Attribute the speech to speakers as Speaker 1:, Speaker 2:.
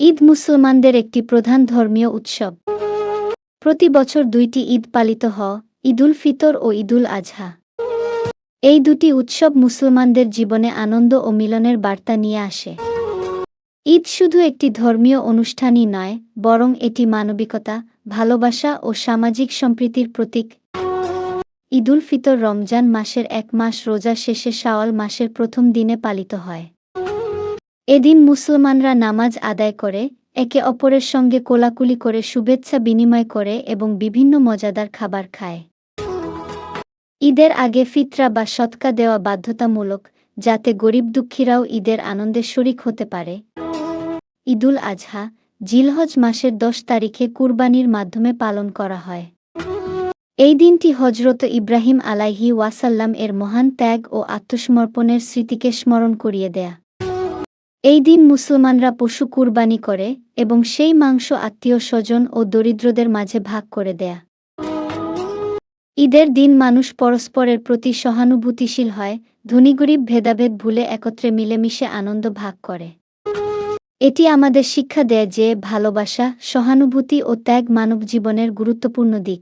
Speaker 1: ঈদ মুসলমানদের একটি প্রধান ধর্মীয় উৎসব। প্রতি বছর দুইটি ঈদ পালিত হ, ঈদুল ফিতর ও ঈদুল আজহা এই দুটি উৎসব মুসলমানদের জীবনে আনন্দ ও মিলনের বার্তা নিয়ে আসে। ঈদ শুধু একটি ধর্মীয় অনুষ্ঠানই নয়, বরং এটি মানবিকতা, ভালোবাসা ও সামাজিক সম্প্রীতির প্রতীক। ঈদুল ফিতর রমজান মাসের এক মাস রোজা শেষে শাওয়াল মাসের প্রথম দিনে পালিত হয়। এদিন মুসলমানরা নামাজ আদায় করে, একে অপরের সঙ্গে কোলাকুলি করে, শুভেচ্ছা বিনিময় করে এবং বিভিন্ন মজাদার খাবার খায়। ঈদের আগে ফিতরা বা সৎকা দেওয়া বাধ্যতামূলক, যাতে গরিব দুঃখীরাও ঈদের আনন্দে শরিক হতে পারে। ঈদুল আজহা, জিলহজ মাসের দশ তারিখে কুরবানির মাধ্যমে পালন করা হয়। এই দিনটি হজরত ইব্রাহিম আলাইহি ওয়াসাল্লাম এর মহান ত্যাগ ও আত্মসমর্পণের স্মৃতিকে স্মরণ করিয়ে দেয়া। এই দিন মুসলমানরা পশু কুরবানি করে এবং সেই মাংস আত্মীয় স্বজন ও দরিদ্রদের মাঝে ভাগ করে দেয়া। ঈদের দিন মানুষ পরস্পরের প্রতি সহানুভূতিশীল হয় ধনীগরিব ভেদাভেদ ভুলে একত্রে মিলেমিশে আনন্দ ভাগ করে। এটি আমাদের শিক্ষা দেয় যে ভালোবাসা, সহানুভূতি ও ত্যাগ মানব জীবনের গুরুত্বপূর্ণ দিক।